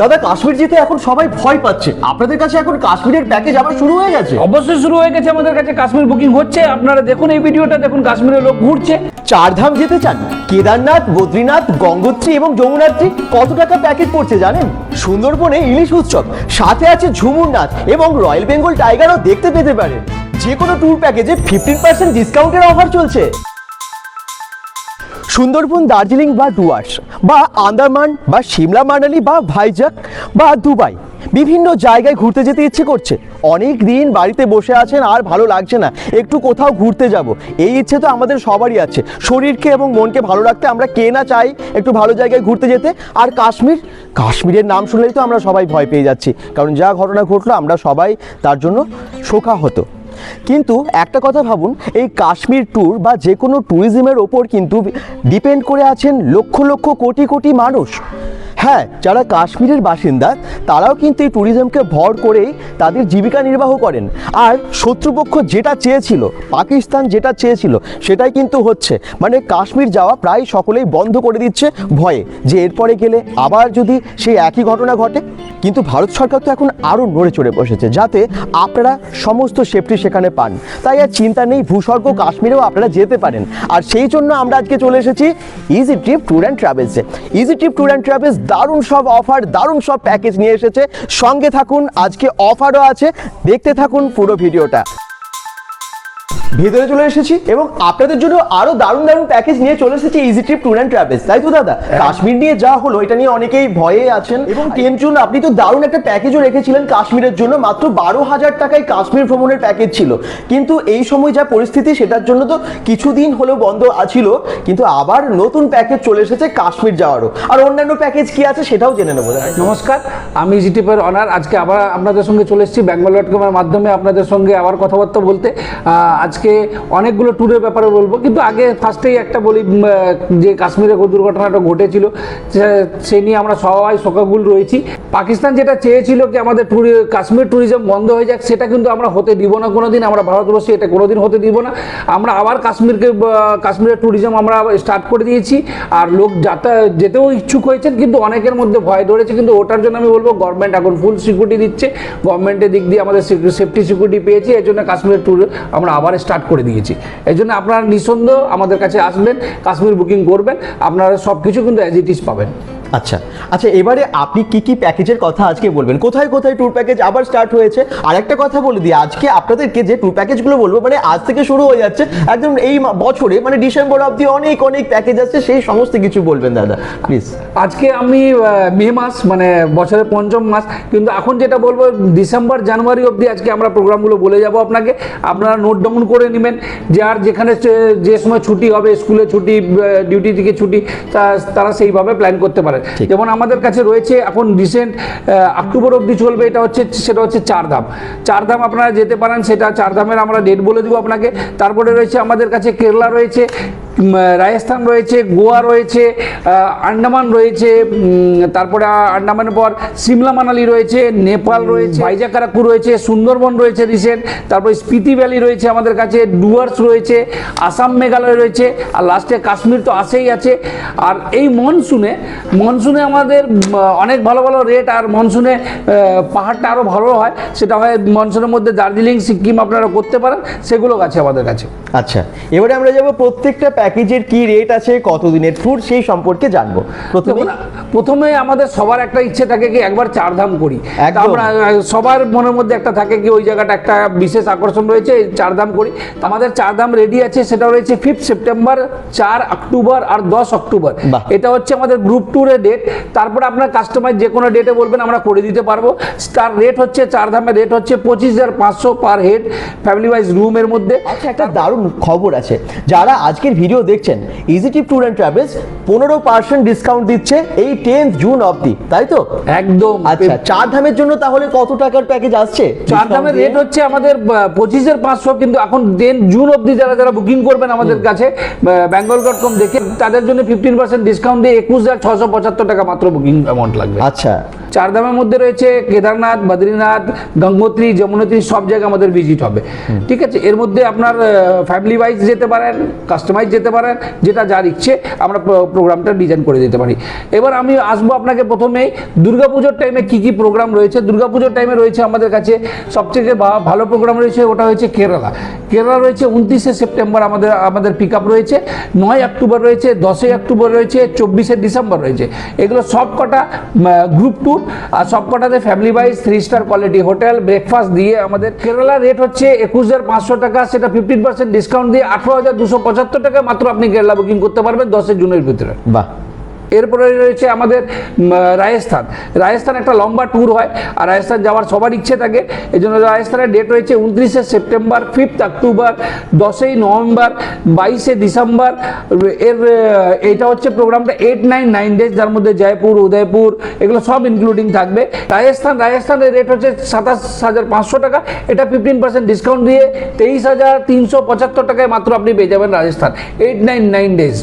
দাদা কাশ্মীর যেতে এখন সবাই ভয় পাচ্ছে। আপনাদের কাছে এখন কাশ্মীরের প্যাকেজ আবার শুরু হয়ে গেছে। অবশ্যই শুরু হয়ে গেছে আমাদের কাছে কাশ্মীর বুকিং হচ্ছে। আপনারা দেখুন এই ভিডিওটা দেখুন কাশ্মীরের লোক ঘুরছে। চারধাম যেতে চান? কেদারনাথ বদ্রীনাথ গঙ্গোত্রী এবং যমুনাত্রী কত টাকা প্যাকেজ পড়ছে জানেন? সুন্দরবনে ইলিশ উৎসব সাথে আছে ঝুমুর নাথ এবং রয়্যাল বেঙ্গল টাইগারও দেখতে পেতে পারেন। যে কোনো ট্যুর প্যাকেজে ফিফটিন পার্সেন্ট ডিসকাউন্টের অফার চলছে। সুন্দরবন, দার্জিলিং বা ডুয়ার্স, বা আন্দামান, বা সিমলা মানালি, বা ভাইজাক, বা দুবাই। বিভিন্ন জায়গায় ঘুরতে যেতে ইচ্ছে করছে। অনেক দিন বাড়িতে বসে আছেন, আর ভালো লাগছে না। একটু কোথাও ঘুরতে যাব। এই ইচ্ছে তো আমাদের সবারই আছে। শরীরকে এবং মনকে ভালো রাখতে আমরা কে না চাই একটু ভালো জায়গায় ঘুরতে যেতে। আর কাশ্মীর? কাশ্মীরের নাম শুনলেই তো আমরা সবাই ভয় পেয়ে যাচ্ছি। কারণ যা ঘটনা ঘটলো, আমরা সবাই তার জন্য শোকা হতো কিন্তু একটা কথা ভাবুন, এই কাশ্মীর ট্যুর বা যে কোনো ট্যুরিজমের ওপর কিন্তু ডিপেন্ড করে আছেন লক্ষ লক্ষ কোটি কোটি মানুষ। হ্যাঁ যারা কাশ্মীরের বাসিন্দা, তারাও কিন্তু এই ট্যুরিজমকে ভর করেই তাদের জীবিকা নির্বাহ করেন। আর শত্রুপক্ষ যেটা চেয়েছিল, পাকিস্তান যেটা চেয়েছিল, সেটাই কিন্তু হচ্ছে। মানে কাশ্মীর যাওয়া প্রায় সকলেই বন্ধ করে দিচ্ছে ভয়ে। যে এরপরে গেলে আবার যদি সেই একই ঘটনা ঘটে, কিন্তু ভারত সরকার তো এখন আরও নড়ে চড়ে বসেছে, যাতে আপনারা সমস্ত সেফটি সেখানে পান। তাই আর চিন্তা নেই, ভূস্বর্গ কাশ্মীরেও আপনারা যেতে পারেন। আর সেই জন্য আমরা আজকে চলে এসেছি easy trip tour and ট্রাভেলসে easy trip tour and travels দারুণ সব অফার দারুণ সব প্যাকেজ নিয়ে এসেছে। সঙ্গে থাকুন, আজকে অফারও আছে। দেখতে থাকুন পুরো ভিডিওটা ভেতরে চলে এসেছি এবং আপনাদের জন্য আরও দারুণ দারুণ প্যাকেজ নিয়ে চলে এসেছি easy trip tour and travels তাই তো দাদা? কাশ্মীর নিয়ে যা হলো এটা নিয়ে অনেকেই ভয়ে আছেন। এবং টেন আপনি তো দারুণ একটা প্যাকেজও রেখেছিলেন কাশ্মীরের জন্য মাত্র বারো হাজার টাকায় কাশ্মীর ভ্রমণের প্যাকেজ ছিল। কিন্তু এই সময় যা পরিস্থিতি সেটার জন্য তো কিছুদিন হলেও বন্ধ আছিল কিন্তু আবার নতুন প্যাকেজ চলে এসেছে কাশ্মীর যাওয়ারও। আর অন্যান্য প্যাকেজ কি আছে সেটাও জেনে নেব নমস্কার আমি জিটিপের অনার আজকে আবার আপনাদের সঙ্গে চলে এসেছি বেঙ্গল ডট কমের মাধ্যমে আপনাদের সঙ্গে আবার কথাবার্তা বলতে। আহ, আজকে অনেকগুলো ট্যুরের ব্যাপারে বলব, কিন্তু আগে ফার্স্টেই একটা বলি যে কাশ্মীরে দুর্ঘটনাটা ঘটেছিল, সে- নিয়ে আমরা সবাই শোকাগুল রয়েছি। পাকিস্তান যেটা চেয়েছিল কি আমাদের ট্যুরি কাশ্মীর ট্যুরিজম বন্ধ হয়ে যাক, সেটা কিন্তু আমরা হতে দিব না কোনোদিন, আমরা ভারতবর্ষে এটা কোনোদিন হতে দিব না। আমরা আবার কাশ্মীরকে কাশ্মীরের ট্যুরিজম আমরা স্টার্ট করে দিয়েছি, আর লোক যাতা, যেতেও ইচ্ছুক হয়েছেন, কিন্তু অনেকের মধ্যে ভয় ধরেছে, কিন্তু ওটার জন্য আমি বলব গভর্নমেন্ট এখন ফুল সিকিউরিটি দিচ্ছে গভর্নমেন্টের দিক দিয়ে আমাদের সেফটি সিকিউরিটি পেয়েছি এই জন্য কাশ্মীরের ট্যুর আমরা আবার স্টার্ট করে দিয়েছি। এই জন্য আপনারা নিঃসন্দেহ আমাদের কাছে আসবেন, কাশ্মীর বুকিং করবেন, আপনারা সব কিছু কিন্তু অ্যাজ ইট ইজ পাবেন। আচ্ছা আচ্ছা এবারে আপনি কি কি প্যাকেজের কথা আজকে বলবেন? কোথায় কোথায় ট্যুর প্যাকেজ আবার স্টার্ট হয়েছে? আর একটা কথা বলে দিই, আজকে আপনাদেরকে যে ট্যুর প্যাকেজগুলো বলব মানে আজ থেকে শুরু হয়ে যাচ্ছে, একদম এই বছরে মানে ডিসেম্বর অবধি অনেক অনেক প্যাকেজ আছে, সেই সমস্ত কিছু বলবেন, দাদা প্লিজ আজকে আমি মে মাস মানে বছরের পঞ্চম মাস, কিন্তু এখন যেটা বলব, ডিসেম্বর, জানুয়ারি অবধি আজকে আমরা প্রোগ্রামগুলো বলে যাব আপনাকে। আপনারা নোট ডাউন করে নেবেন যে আর যেখানে যে- সময় ছুটি হবে, স্কুলে ছুটি ডিউটি থেকে ছুটি তারা সেইভাবে প্ল্যান করতে পারে। ঠিক। যেমন আমাদের কাছে রয়েছে এখন রিসেন্ট অক্টোবর অব্দি চলবে এটা হচ্ছে সেটা হচ্ছে চারধাম। চারধাম আপনারা যেতে পারেন সেটা চারধামের আমরা ডেট বলে দেবো আপনাকে। তারপরে রয়েছে আমাদের কাছে কেরলা রয়েছে। রাজস্থান রয়েছে গোয়া রয়েছে আহ, আন্দামান রয়েছে তারপরে আন্ডামানের পর সিমলা মানালি রয়েছে নেপাল রয়েছে ভাইজাকারাকু রয়েছে সুন্দরবন রয়েছে রিসেন্ট তারপরে স্পিতি ভ্যালি রয়েছে আমাদের কাছে ডুয়ার্স রয়েছে আসাম মেঘালয় রয়েছে আর লাস্টে কাশ্মীর তো আসেই আছে। আর এই মনসুনে মনসুনে আমাদের অনেক ভালো ভালো রেট আর মনসুনে পাহাড়টা আরও ভালো হয় সেটা হয় মনসুনের মধ্যে দার্জিলিং সিকিম আপনারা করতে পারেন সেগুলো আছে আমাদের কাছে। আচ্ছা এবারে আমরা যাব প্রত্যেকটা প্যাকেজের কি রেট আছে কতদিনের ট্যুর সেই সম্পর্কে জানব। প্রথমে প্রথমে আমাদের সবার একটা ইচ্ছে থাকে কি একবার চারধাম করি। তা একদম। আমরা সবার মনের মধ্যে একটা থাকে কি ওই জায়গাটা একটা বিশেষ আকর্ষণ রয়েছে এই চারধাম করি। আমাদের চারধাম রেডি আছে সেটা রয়েছে ফিফথ সেপ্টেম্বর চার অক্টোবর আর দশ অক্টোবর এটা হচ্ছে আমাদের গ্রুপ ট্যুরের ডেট তারপরে আপনার কাস্টমাইজ যে কোনো ডেটে বলবেন আমরা করে দিতে পারব। তার রেট হচ্ছে চারধামের রেট হচ্ছে পঁচিশ হাজার পাঁচশো পার হেড ফ্যামিলি ওয়াইজ রুমের মধ্যে। আচ্ছা একটা দারুণ খবর আছে। যারা আজকের ভিডিও দেখছেন। Easy trip tour and travels পনেরো পার্সেন্ট ডিসকাউন্ট দিচ্ছে এই টেন্থ জুন অবধি তাই তো? একদম। আচ্ছা চার ধামের জন্য তাহলে কত টাকার প্যাকেজ আসছে? চার দামের রেট হচ্ছে আমাদের পঁচিশের পাঁচশো কিন্তু এখন দেন জুন অবধি যারা যারা বুকিং করবেন আমাদের কাছে বেঙ্গল ডট কম দেখে তাদের জন্য ফিফটিন পার্সেন্ট ডিসকাউন্ট দিয়ে একুশ হাজার ছশো পঁচাত্তর টাকা মাত্র বুকিং অ্যামাউন্ট লাগবে। আচ্ছা। চার ধামের মধ্যে রয়েছে কেদারনাথ বদ্রীনাথ গঙ্গোত্রী যমুনোত্রী সব জায়গায় আমাদের ভিজিট হবে। ঠিক আছে? এর মধ্যে আপনার ফ্যামিলি ওয়াইজ যেতে পারেন কাস্টমাইজ যেতে পারেন, যেটা যার ইচ্ছে আমরা প্রোগ্রামটা ডিজাইন করে দিতে পারি। এবার আমি আসব আপনাকে প্রথমেই দুর্গাপুজোর টাইমে কি কি প্রোগ্রাম রয়েছে? দুর্গাপুজোর টাইমে রয়েছে আমাদের কাছে সবথেকে ভালো প্রোগ্রাম রয়েছে, ওটা হয়েছে কেরালা। কেরালা রয়েছে উনত্রিশে সেপ্টেম্বর আমাদের আমাদের পিক আপ রয়েছে। নয় অক্টোবর রয়েছে দশই অক্টোবর রয়েছে, চব্বিশে ডিসেম্বর রয়েছে। এগুলো সব কটা গ্রুপ ট্যুর আর সব কটাতে family wise three star quality hotel breakfast দিয়ে আমাদের। কেরালা রেট হচ্ছে একুশ হাজার পাঁচশো টাকা, সেটা ফিফটিন পার্সেন্ট ডিসকাউন্ট দিয়ে আঠারো হাজার দুশো পঁচাত্তর টাকা মাত্র আপনি কেরালা বুকিং করতে পারবেন দশের জুনের ভিতরে। বাহ। এরপরে রয়েছে আমাদের রাজস্থান। রাজস্থান একটা লম্বা ট্যুর হয়, আর রাজস্থান যাওয়ার সবার ইচ্ছে থাকে। এই জন্য রাজস্থানের ডেট রয়েছে উনত্রিশে সেপ্টেম্বর ফিফথ অক্টোবর দশই নভেম্বর, বাইশে ডিসেম্বর। এর এটা হচ্ছে প্রোগ্রামটা এইট নাইন নাইন ডেজ যার মধ্যে জয়পুর, উদয়পুর, এগুলো সব ইনক্লুডিং থাকবে। রাজস্থান, রাজস্থানের রেট হচ্ছে সাতাশ হাজার পাঁচশো টাকা। এটা ফিফটিন পার্সেন্ট ডিসকাউন্ট দিয়ে তেইশ হাজার তিনশো পঁচাত্তর টাকায় মাত্র আপনি পেয়ে যাবেন Rajasthan. Eight nine nine days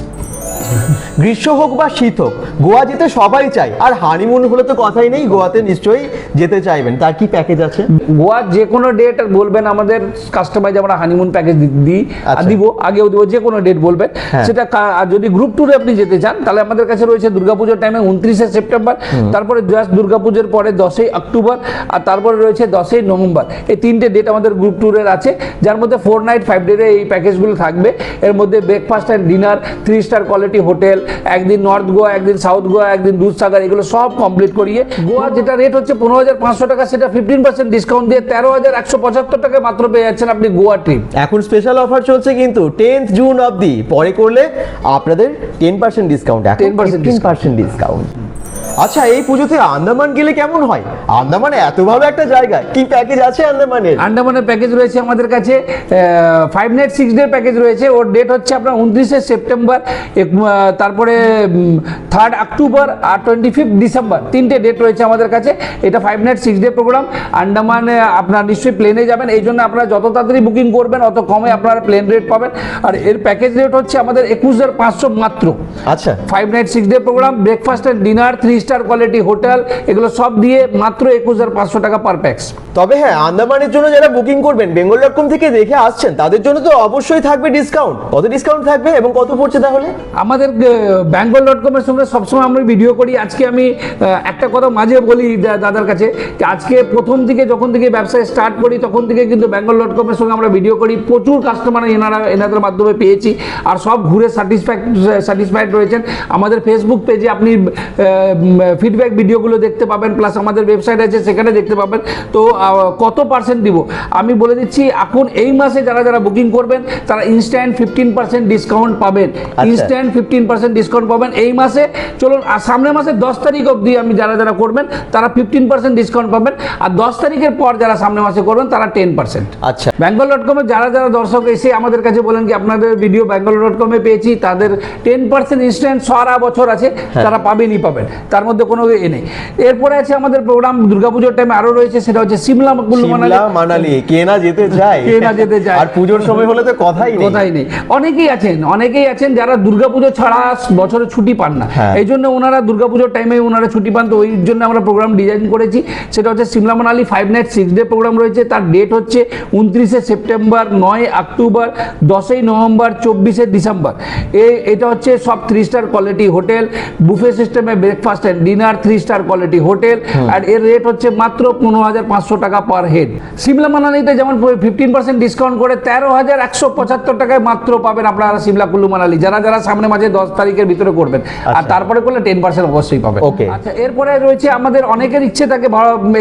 গ্রীষ্ম হোক বা শীত হোক গোয়া যেতে সবাই চায়। আর হানিমুন হলে তো কথাই নেই গোয়াতে নিশ্চয়ই যেতে চাইবেন। তার কি প্যাকেজ আছে? গোয়ার যে কোনো ডেট বলবেন আমাদের কাস্টমাইজ আমরা হানিমুন প্যাকেজ দিই। দিব আগেও দিব যে কোনো ডেট বলবেন। হ্যাঁ। সেটা আর যদি গ্রুপ ট্যুরে আপনি যেতে চান তাহলে আমাদের কাছে রয়েছে দুর্গাপুজোর টাইমে উনত্রিশে সেপ্টেম্বর তারপরে জাস্ট দুর্গাপুজোর পরে দশই অক্টোবর আর তারপরে রয়েছে দশই নভেম্বর। এই তিনটে ডেট আমাদের গ্রুপ ট্যুরের আছে যার মধ্যে ফোর নাইট ফাইভ ডের এই প্যাকেজগুলো থাকবে। এর মধ্যে breakfast and dinner three star quality hotel একদিন নর্থ গোয়া একদিন সাউথ গোয়া একদিন দুধসাগর এগুলো সব কমপ্লিট করিয়ে গোয়া যেটা রেট হচ্ছে পনেরো হাজার পাঁচশো টাকা সেটা ফিফটিন পার্সেন্ট ডিসকাউন্ট দিয়ে তেরো হাজার একশো পঁচাত্তর টাকা মাত্র পেয়ে যাচ্ছেন আপনি গোয়া ট্রিপ এখন স্পেশাল অফার চলছে কিন্তু টেন্থ জুন অবধি। পরে করলে আপনাদের টেন পার্সেন্ট ডিসকাউন্ট এখন 10% টেন পার্সেন্ট ডিসকাউন্ট আচ্ছা এই পুজোতে আন্দামান গেলে কেমন হয়? আন্দামানে এত ভালো একটা জায়গা। কি প্যাকেজ আছে আন্দামানে আন্দামানের প্যাকেজ রয়েছে আমাদের কাছে five night six day package রয়েছে। ওর ডেট হচ্ছে আপনার উনত্রিশে সেপ্টেম্বর তারপরে থার্ড অক্টোবর আর টোয়েন্টি ফিফথ ডিসেম্বর তিনটে ডেট রয়েছে আমাদের কাছে। এটা five night six day programme আন্ডামানে আপনার নিশ্চয়ই প্লেনে যাবেন। এই জন্য আপনারা যত তাড়াতাড়ি বুকিং করবেন অত কমে আপনারা প্লেন রেট পাবেন। আর এর প্যাকেজ রেট হচ্ছে আমাদের একুশ হাজার পাঁচশো মাত্র। আচ্ছা। Five night six day programme breakfast and dinner three star quality hotel এগুলো সব দিয়ে মাত্র একুশ হাজার পাঁচশো টাকা পার প্যাক্স তবে হ্যাঁ আন্দামানের জন্য যারা বুকিং করবেন বেঙ্গল ডট কম থেকে দেখে আসছেন তাদের জন্য তো অবশ্যই থাকবে ডিসকাউন্ট কত ডিসকাউন্ট থাকবে এবং কত পড়ছে তাহলে? আমাদের বেঙ্গল ডট কমের সঙ্গে সবসময় আমরা ভিডিও করি। আজকে আমি একটা কথা মাঝে বলি দাদার কাছে যে আজকে প্রথম থেকে যখন থেকে ব্যবসায় স্টার্ট করি তখন থেকে কিন্তু বেঙ্গল ডট কমের সঙ্গে আমরা ভিডিও করি। প্রচুর কাস্টমার এনারা এনাদের মাধ্যমে পেয়েছি। আর সব ঘুরে স্যাটিসফ্যাক্ট স্যাটিসফাইড রয়েছেন। আমাদের ফেসবুক পেজে আপনি ফিডব্যাক ভিডিওগুলো দেখতে পাবেন প্লাস আমাদের ওয়েবসাইট আছে সেখানে দেখতে পাবেন। তো কত পার্সেন্ট দিব? আমি বলে দিচ্ছি এখন এই মাসে যারা যারা বুকিং করবেন তারা ইনস্ট্যান্ট ফিফটিন পার্সেন্ট ডিসকাউন্ট পাবেন। ইনস্ট্যান্ট ফিফটিন পার্সেন্ট ডিসকাউন্ট পাবেন। এই মাসে চলুন আর সামনের মাসে দশ তারিখ অবধি আমি যারা যারা করবেন তারা ফিফটিন পার্সেন্ট ডিসকাউন্ট পাবেন। আর দশ তারিখের পর যারা সামনের মাসে করবেন তারা টেন পার্সেন্ট আচ্ছা। বেঙ্গল ডট কমে যারা যারা দর্শক এসে আমাদের কাছে বলেন কি আপনাদের ভিডিও বেঙ্গল ডট কমে পেয়েছি তাদের টেন পার্সেন্ট ইনস্ট্যান্ট সারা বছর আছে তারা পাবেনই পাবেন। তার মধ্যে কোনো এ নেই। এরপরে আছে আমাদের প্রোগ্রাম দুর্গাপুজোর টাইমে আরও রয়েছে সেটা হচ্ছে সিমলা কুল্লু মানালি। মানালি কে না যেতে চায়। কে না যেতে চায়। আর পুজোর সময় হলে তো কথাই নেই। কোথায় নেই। অনেকেই আছেন অনেকেই আছেন যারা দুর্গাপুজো ছাড়া বছরে ছুটি পান না। হ্যাঁ। এই জন্য ওনারা দুর্গাপুজোর টাইমে ওনারা ছুটি পান তো ওই জন্য আমরা প্রোগ্রাম ডিজাইন করেছি। সেটা হচ্ছে Shimla Manali five night six day programme রয়েছে। তার ডেট হচ্ছে উনত্রিশে সেপ্টেম্বর নয় অক্টোবর দশই নভেম্বর চব্বিশে ডিসেম্বর। এ এটা হচ্ছে সব three star quality hotel buffet সিস্টেমে breakfast and dinner three star quality hotel আর এর রেট হচ্ছে মাত্র পনেরো হাজার পাঁচশো টাকা পার হেড সিমলা মানালিতে যেমন ফিফটিন পার্সেন্ট ডিসকাউন্ট করে তেরো হাজার একশো পঁচাত্তর টাকায় মাত্র পাবেন আপনারা সিমলা কুল্লু মানালি যারা যারা সামনে মাঝে দশ তারিখের ভিতরে করবেন। আর তারপরে করলে টেন পার্সেন্ট অবশ্যই পাবেন। Okay. আচ্ছা এরপরে রয়েছে আমাদের অনেকের ইচ্ছে থাকে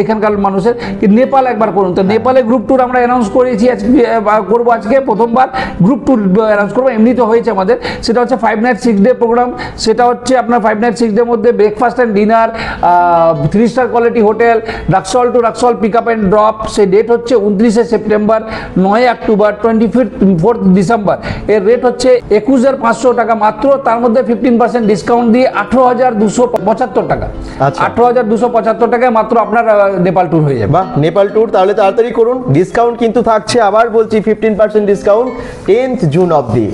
এখানকার মানুষের নেপাল একবার করুন। তো নেপালে গ্রুপ ট্যুর আমরা অ্যানাউন্স করেছি করব আজকে প্রথমবার। গ্রুপ ট্যুর অ্যানাউন্স করব। এমনি তো হয়েছে আমাদের। সেটা হচ্ছে five night six day programme সেটা হচ্ছে আপনার ফাইভ নাইট সিক্স ডের মধ্যে breakfast and dinner three star quality hotel Raxaul to Raxaul pick up and drop সেই ডেট হচ্ছে উনত্রিশে সেপ্টেম্বর নয় October twenty fifth fourth December এর রেট হচ্ছে একুশ হাজার পাঁচশো টাকা মাত্র তার মধ্যে ফিফটিন পার্সেন্ট ডিসকাউন্ট দিয়ে আঠেরো হাজার দুশো পঁচাত্তর টাকা। আচ্ছা। আঠেরো হাজার দুশো পঁচাত্তর টাকায় মাত্র আপনার নেপাল ট্যুর হয়ে যাবে। বাহ নেপাল ট্যুর তাহলে তাড়াতাড়ি করুন। ডিসকাউন্ট কিন্তু থাকছে আবার বলছি fifteen percent discount tenth June অবধি।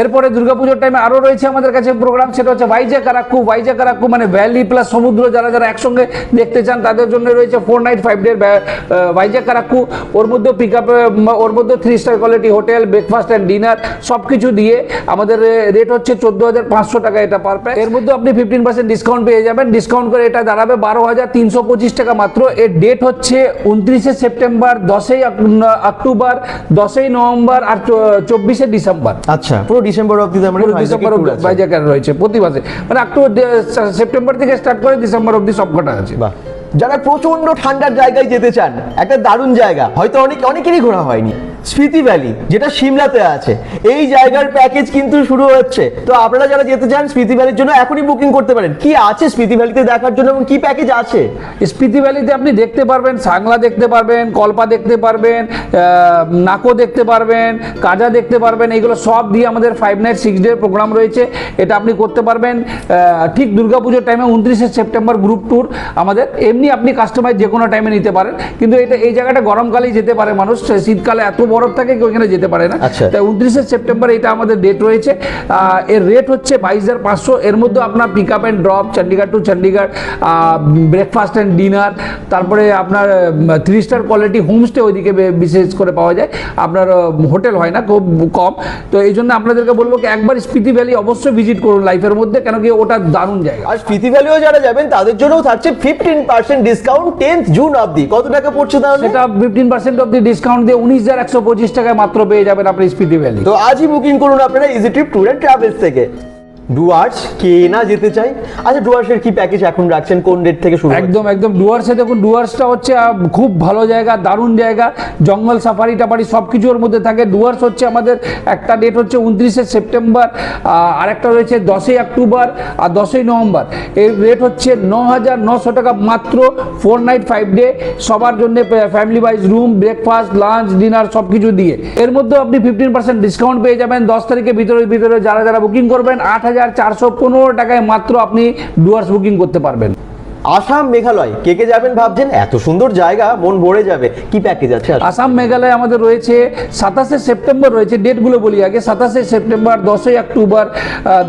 এরপরে দুর্গাপুজোর টাইমে আরও রয়েছে আমাদের কাছে প্রোগ্রাম সেটা হচ্ছে ভাইজাক আরাক্কু ভাইজাক আরাক্কু মানে ভ্যালি প্লাস সমুদ্র যারা যারা একসঙ্গে দেখতে চান তাদের জন্য রয়েছে four night five day Vizag Araku ওর মধ্যে পিক আপ ওর মধ্যে three star quality hotel breakfast and dinner সব কিছু দিয়ে আমাদের রেট হচ্ছে চোদ্দ হাজার পাঁচশো টাকা এটা পার প্যাক এর মধ্যে আপনি ফিফটিন পার্সেন্ট ডিসকাউন্ট পেয়ে যাবেন। ডিসকাউন্ট করে এটা দাঁড়াবে বারো হাজার তিনশো পঁচিশ টাকা মাত্র। এর ডেট হচ্ছে উনত্রিশে সেপ্টেম্বর দশই অক্টোবর দশই নভেম্বর আর চব্বিশে ডিসেম্বর। আচ্ছা। ডিসেম্বর অবধি পুরো ডিসেম্বর অব্দি ভাইজাকের রয়েছে প্রতি মাসে মানে অক্টোবর সেপ্টেম্বর থেকে স্টার্ট করে ডিসেম্বর অবধি সবকটা আছে। বাহ। যারা প্রচণ্ড ঠান্ডার জায়গায় যেতে চান, একটা দারুণ জায়গা, হয়তো অনেক অনেকেরই ঘোরা হয়নি, স্মৃতি ভ্যালি, যেটা সিমলাতে আছে। এই জায়গার প্যাকেজ কিন্তু শুরু হচ্ছে। তো আপনারা যারা যেতে চান, স্মৃতি ভ্যালির জন্য এখনই বুকিং করতে পারেন। কি আছে স্মৃতি ভ্যালিতে দেখার জন্য এবং কি প্যাকেজ আছে? স্পিতি ভ্যালিতে আপনি দেখতে পারবেন, সাংলা দেখতে পারবেন, কল্পা দেখতে পারবেন নাকো দেখতে পারবেন, কাজা দেখতে পারবেন এগুলো সব দিয়ে আমাদের five night six day program রয়েছে। এটা আপনি করতে পারবেন ঠিক দুর্গাপুজোর টাইমে উনত্রিশে সেপ্টেম্বর গ্রুপ ট্যুর আমাদের এমনি আপনি কাস্টমাইজ যে কোনো টাইমে নিতে পারেন। কিন্তু এটা এই জায়গাটা গরমকালেই যেতে পারে মানুষ। শীতকালে এত বরফ থাকে কেউ এখানে যেতে পারে না। আচ্ছা। তাই উনত্রিশে সেপ্টেম্বর এটা আমাদের ডেট রয়েছে। এর রেট হচ্ছে বাইশ হাজার পাঁচশো। এর মধ্যে আপনার pick up and drop Chandigarh to Chandigarh breakfast and dinner তারপরে আপনার থ্রি স্টার কোয়ালিটি হোমস্টে ওইদিকে বিশেষ করে পাওয়া যায়। আপনার হোটেল হয় না খুব কম। তো এই জন্য আপনাদেরকে বলব কি একবার স্পিতি ভ্যালি অবশ্যই ভিজিট করুন লাইফের মধ্যে কেন কি ওটা দারুণ জায়গা। আর স্মৃতি ভ্যালিও যারা যাবেন তাদের জন্যও থাকছে fifteen percent discount tenth June অবধি। কত টাকা পড়ছে তাহলে? সেটা ফিফটিন পার্সেন্ট অবধি ডিসকাউন্ট দিয়ে উনিশ হাজার একশো পঁচিশ টাকায় মাত্র পেয়ে যাবেন আপনি স্পিডি ভ্যালি তো আজই বুকিং করুন আপনারা easy trip tour and travels থেকে। ডুয়ার্স কে না যেতে চাই? আচ্ছা ডুয়ার্সের কি প্যাকেজ এখন রাখছেন? কোন ডেট থেকে শুরু একদম একদম। ডুয়ার্সে দেখুন ডুয়ার্সটা হচ্ছে খুব ভালো জায়গা দারুণ জায়গা। জঙ্গল সাফারি টাফারি সব কিছুর মধ্যে থাকে। ডুয়ার্স হচ্ছে আমাদের একটা ডেট হচ্ছে উনত্রিশে সেপ্টেম্বর আহ, আরেকটা রয়েছে দশই অক্টোবর আর দশই নভেম্বর। এর রেট হচ্ছে ন হাজার নশো টাকা মাত্র ফোর নাইট ফাইভ ডে সবার জন্য family wise room breakfast lunch dinner সব কিছু দিয়ে। এর মধ্যে আপনি ফিফটিন পার্সেন্ট ডিসকাউন্ট পেয়ে যাবেন। দশ তারিখের ভিতরে ভিতরে যারা যারা বুকিং করবেন আট হাজার চারশো পনেরো টাকায় মাত্র আপনি ডুয়ার্স বুকিং করতে পারবেন। আসাম মেঘালয়, কে কে যাবেন ভাবছেন? এত সুন্দর জায়গা, মন ভরে যাবে। কি প্যাকেজ আছে আসাম? মেঘালয় আমাদের রয়েছে, সাতাশে সেপ্টেম্বর রয়েছে, ডেটগুলো বলি আগে, সাতাশে সেপ্টেম্বর, দশই অক্টোবর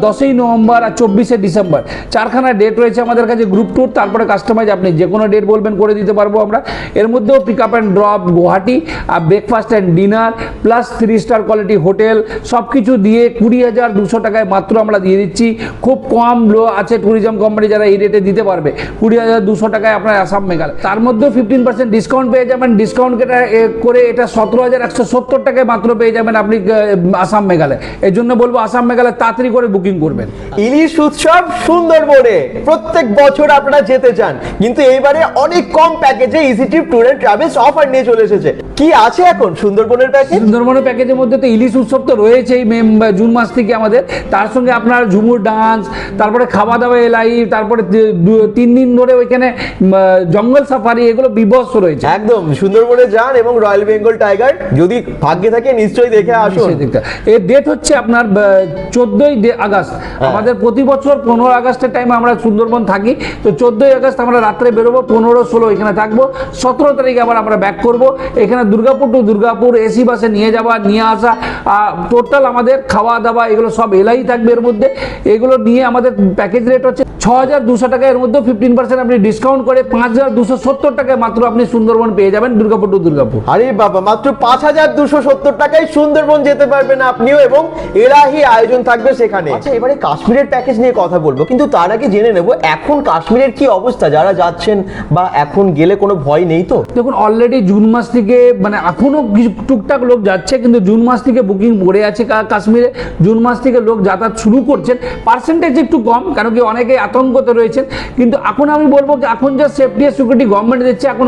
দশই নভেম্বর আর চব্বিশে ডিসেম্বর। চারখানা ডেট রয়েছে আমাদের কাছে গ্রুপ ট্যুর তারপরে কাস্টমাইজ আপনি যে কোনো ডেট বলবেন, করে দিতে পারব আমরা। এর মধ্যেও pick up and drop Guwahati, R breakfast and dinner plus three star quality hotel সব কিছু দিয়ে কুড়ি হাজার দুশো টাকায় মাত্র আমরা দিয়ে দিচ্ছি। খুব কম লো আছে ট্যুরিজম কোম্পানি যারা এই রেটে দিতে পারবে। কুড়ি হাজার দুশো টাকায় আপনার আসাম মেঘালয় তার মধ্যে ফিফটিন পার্সেন্ট ডিসকাউন্ট পেয়ে যাবেন। ডিসকাউন্ট করে এটা সতেরো হাজার একশো সত্তর টাকায় মাত্র পেয়ে যাবেন আপনি আসাম মেঘালয় এই জন্য বলব আসাম মেঘালয় তাড়াতাড়ি করে বুকিং করবেন। ইলিশ উৎসব সুন্দরবনে। প্রত্যেক বছর আপনারা যেতে চান। কিন্তু এইবারে অনেক কম প্যাকেজে easy trip tour and travels offer নিয়ে চলে এসেছে। কি আছে এখন সুন্দরবনের প্যাকেজ সুন্দরবনের প্যাকেজের মধ্যে তো ইলিশ উৎসব তো রয়েছেই মে জুন মাস থেকে আমাদের। তার সঙ্গে আপনার ঝুমুর ডান্স তারপরে খাওয়া দাওয়া এলাই তারপরে তিন দিন ধরে ওইখানে জঙ্গল সাফারি এগুলো বিভৎস রয়েছে। একদম সুন্দরবনে যান এবং রয়্যাল বেঙ্গল টাইগার যদি ভাগ্যে থাকে নিশ্চয়ই দেখে আসুন। এর ডেট হচ্ছে আপনার চোদ্দই আগস্ট। আমাদের প্রতি বছর পনেরো আগস্টের টাইমে আমরা সুন্দরবন থাকি। তো চোদ্দই আগস্ট আমরা রাত্রে বেরোবো পনেরো ষোলো এখানে থাকব। সতেরো তারিখে আবার আমরা ব্যাক করব। এখানে দুর্গাপুর টু দুর্গাপুর এসি বাসে নিয়ে যাওয়া নিয়ে আসা টোটাল আমাদের খাওয়া দাওয়া এগুলো সব এলাই থাকবে এর মধ্যে। এগুলো নিয়ে আমাদের প্যাকেজ রেট হচ্ছে ছ হাজার দুশো টাকা এর মধ্যে ফিফটিন পার্সেন্ট আপনি ডিসকাউন্ট করে পাঁচ হাজার দুশো সত্তর টাকায় মাত্র আপনি সুন্দরবন পেয়ে যাবেন দুর্গাপুর টু দুর্গাপুর। আরে বাবা মাত্র পাঁচ হাজার দুশো সত্তর টাকায় সুন্দরবন যেতে পারবেন আপনিও এবং এলাহি আয়োজন থাকবে সেখানে। আচ্ছা এবারে কাশ্মীরের প্যাকেজ নিয়ে কথা বলব কিন্তু তার আগে জেনে নেব এখন কাশ্মীরের কি অবস্থা? যারা যাচ্ছেন বা এখন গেলে কোনো ভয় নেই তো? দেখুন অলরেডি জুন মাস থেকে মানে এখনও কিছু টুকটাক লোক যাচ্ছে কিন্তু জুন মাস থেকে বুকিং পড়ে আছে কাশ্মীরে। জুন মাস থেকে লোক যাতায়াত শুরু করছেন। পার্সেন্টেজ একটু কম কারণ কি অনেকে আতঙ্কতে রয়েছেন। কিন্তু এখন আমি বলব যে এখন যা সেফটি সিকিউরিটি গভর্নমেন্ট দিচ্ছে এখন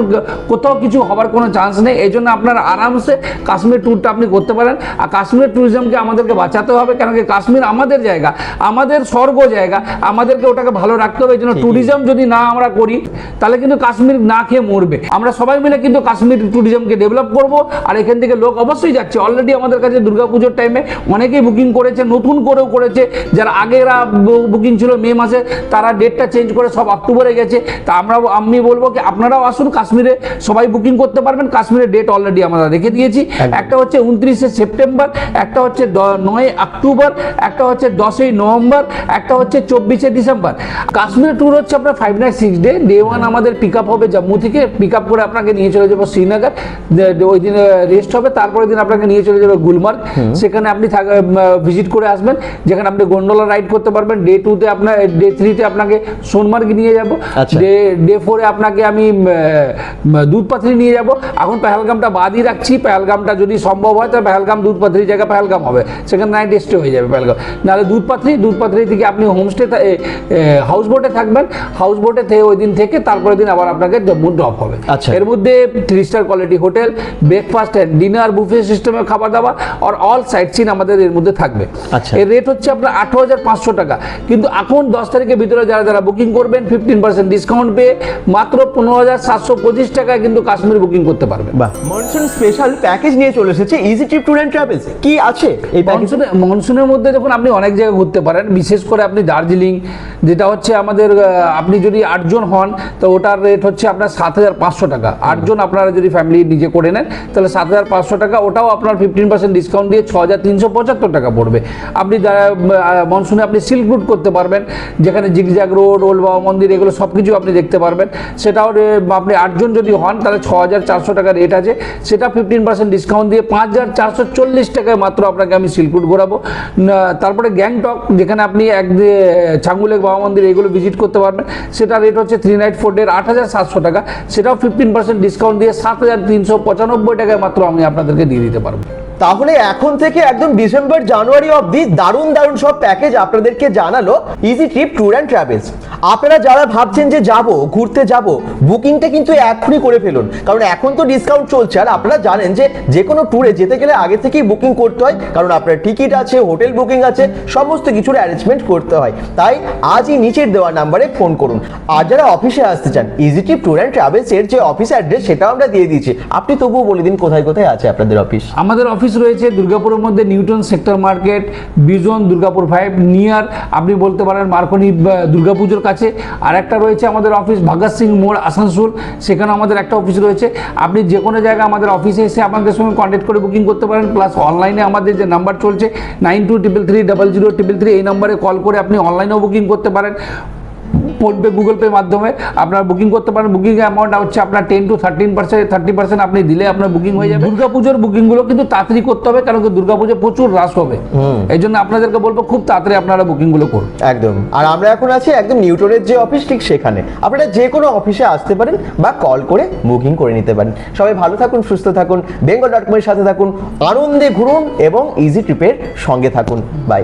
কোথাও কিছু হবার কোনো চান্স নেই। এই জন্য আপনারা আরামসে কাশ্মীর ট্যুরটা আপনি করতে পারেন। আর কাশ্মীর ট্যুরিজমকে আমাদেরকে বাঁচাতে হবে কেন কি কাশ্মীর আমাদের জায়গা আমাদের স্বর্গ জায়গা আমাদেরকে ওটাকে ভালো রাখতে হবে। এই জন্য ট্যুরিজম যদি না আমরা করি তাহলে কিন্তু কাশ্মীর না খেয়ে মরবে। আমরা সবাই মিলে কিন্তু কাশ্মীর ট্যুরিজমকে ডেভেলপ করব। আর এখান থেকে লোক অবশ্যই যাচ্ছে। অলরেডি আমাদের কাছে দুর্গাপুজোর টাইমে অনেকেই বুকিং করেছে নতুন করেও করেছে। যারা আগেরা বুকিং ছিল মে মাসে তারা ডেটটা চেঞ্জ করে সব অক্টোবরে গেছে। তা আমরা আমি বলব কি আপনারাও আসুন কাশ্মীরে সবাই বুকিং করতে পারবেন। কাশ্মীরের ডেট অলরেডি আমরা রেখে দিয়েছি। একটা হচ্ছে উনত্রিশে সেপ্টেম্বর একটা হচ্ছে নয় অক্টোবর একটা হচ্ছে দশই নভেম্বর একটা হচ্ছে চব্বিশে ডিসেম্বর। কাশ্মীর ট্যুর হচ্ছে আপনার five night six day day one আমাদের পিক আপ হবে জম্মু থেকে। পিক আপ করে আপনাকে নিয়ে চলে যাব শ্রীনগর। ওই দিন রেস্ট হবে। তারপরের দিন আপনাকে নিয়ে চলে যাবে গুলমার্গ। সেখানে আপনি ভিজিট করে আসবেন। যেখানে আপনি গন্ডোলা রাইড করতে পারবেন। ডে টুতে আপনার ডে থ্রিতে আপনাকে সোনমার্গ নিয়ে যাব। ডে ডে ফোরে আপনাকে আমি দুধপাথরি নিয়ে যাব। এখন পেহেলগামটা বাদই রাখছি। পেহেলগামটা যদি সম্ভব হয় তাহলে পেহেলগাম দুধপাথরি জায়গা পেহেলগাম হবে। সেখানে নাইট স্টে হয়ে যাবে পেহেলগাম। নাহলে দুধপাথরি দুধপাথরি থেকে আপনি হোমস্টে হাউস বোটে থাকবেন। হাউস বোটে থেকে ওই দিন থেকে তারপরের দিন আবার আপনাকে জম্মু ড্রপ হবে। আচ্ছা। এর মধ্যে three star quality hotel breakfast and dinner buffet সিস্টেমে খাবার দাবার। আর অল সাইট সিন আমাদের এর মধ্যে থাকবে। আচ্ছা। এর রেট হচ্ছে আপনার আঠারো হাজার পাঁচশো টাকা। কিন্তু এখন দশ তারিখের ভিতরে যারা যারা বুকিং করবেন ফিফটিন পার্সেন্ট ডিসকাউন্ট পেয়ে মাত্র পনেরো হাজার সাতশো পঁচিশ টাকায় কিন্তু কাশ্মীর বুকিং করতে পারবেন। বাহ। মনসুন স্পেশাল প্যাকেজ নিয়ে চলে এসেছে easy trip tour and travels কি আছে এই প্যাকেজ মনসুনে মনসুনের মধ্যে দেখুন আপনি অনেক জায়গায় ঘুরতে পারেন বিশেষ করে আপনি দার্জিলিং যেটা হচ্ছে আমাদের আপনি যদি আটজন হন তো ওটার রেট হচ্ছে আপনার সাত হাজার পাঁচশো টাকা। আটজন আপনারা যদি ফ্যামিলি নিজে করে নেন তাহলে সাত হাজার পাঁচশো টাকা ওটাও আপনার ফিফটিন পার্সেন্ট ডিসকাউন্ট দিয়ে ছ হাজার তিনশো পঁচাত্তর টাকা পড়বে। আপনি মনসুনে আপনি সিল্ক রুট করতে পারবেন, যেখানে জিগজ্যাগ রোড ওল্ড বাবা মন্দির, এগুলো সব কিছু আপনি দেখতে পারবেন। সেটাও আপনি আটজন যদি হন, তাহলে ছ হাজার চারশো টাকা রেট আছে। সেটা ফিফটিন পার্সেন্ট ডিসকাউন্ট দিয়ে পাঁচ হাজার চারশো চল্লিশ টাকায় মাত্র আপনাকে আমি সিল্কুট ঘোরাবো। না- তারপরে গ্যাংটক, যেখানে আপনি এক ছাঙ্গুলেক বাবা মন্দির, এগুলো ভিজিট করতে পারবেন। সেটা রেট হচ্ছে থ্রি নাইট ফোর ডের আট হাজার সাতশো টাকা। সেটাও ফিফটিন পার্সেন্ট ডিসকাউন্ট দিয়ে সাত হাজার তিনশো পঁচানব্বই টাকায় মাত্র আমি আপনাদেরকে দিয়ে দিতে পারব। তাহলে এখন থেকে একদম ডিসেম্বর, জানুয়ারি অবধি দারুণ দারুণ সব প্যাকেজ আপনাদেরকে জানালো easy trip tour and travels আপনারা যারা ভাবছেন যে যাব, ঘুরতে যাব বুকিংটা কিন্তু এখনই করে ফেলুন। কারণ এখন তো ডিসকাউন্ট চলছে আর আপনারা জানেন যে যে কোনো ট্যুরে যেতে গেলে আগে থেকেই বুকিং করতে হয়। কারণ আপনার টিকিট আছে হোটেল বুকিং আছে, সমস্ত কিছুর অ্যারেঞ্জমেন্ট করতে হয়। তাই আজই নিচের দেওয়া নাম্বারে ফোন করুন। আর যারা অফিসে আসতে চান easy trip tour and travels এর যে অফিস অ্যাড্রেস সেটাও আমরা দিয়ে দিয়েছি। আপনি তবুও বলে দিন কোথায় কোথায় আছে আপনাদের অফিস আমাদের অফিস রয়েছে, দুর্গাপুরের মধ্যে Newton sector market Bijan, Durgapur five near আপনি বলতে পারেন মার্কনি দুর্গাপুজোর কাছে। আর একটা রয়েছে আমাদের অফিস ভগৎ সিং মোড়, আসানসোল, সেখানে আমাদের একটা অফিস রয়েছে। আপনি যে কোনো জায়গায় আমাদের অফিসে এসে আমাদের সঙ্গে কন্ট্যাক্ট করে বুকিং করতে পারেন প্লাস অনলাইনে আমাদের যে নাম্বার চলছে nine two triple three double zero triple three এই নাম্বারে কল করে আপনি অনলাইনেও বুকিং করতে পারেন। ফোনপে গুগল পে মাধ্যমে আপনারা বুকিং করতে পারেন। বুকিং অ্যামাউন্ট হচ্ছে আপনার ten two thirteen percent thirty percent আপনি দিলে আপনার বুকিং হয়ে যাবে। দুর্গাপুজোর বুকিংগুলো কিন্তু তাড়াতাড়ি করতে হবে কারণ দুর্গাপুজো প্রচুর রাশ হবে। এই জন্য আপনাদেরকে বলব খুব তাড়াতাড়ি আপনারা বুকিংগুলো করুন। একদম। আর আমরা এখন আছি একদম নিউটনের যে অফিস ঠিক সেখানে। আপনারা যে কোনো অফিসে আসতে পারেন বা কল করে বুকিং করে নিতে পারেন। সবাই ভালো থাকুন সুস্থ থাকুন বেঙ্গল ডট কমের সাথে থাকুন আনন্দে ঘুরুন এবং ইজি ট্রিপের সঙ্গে থাকুন। বাই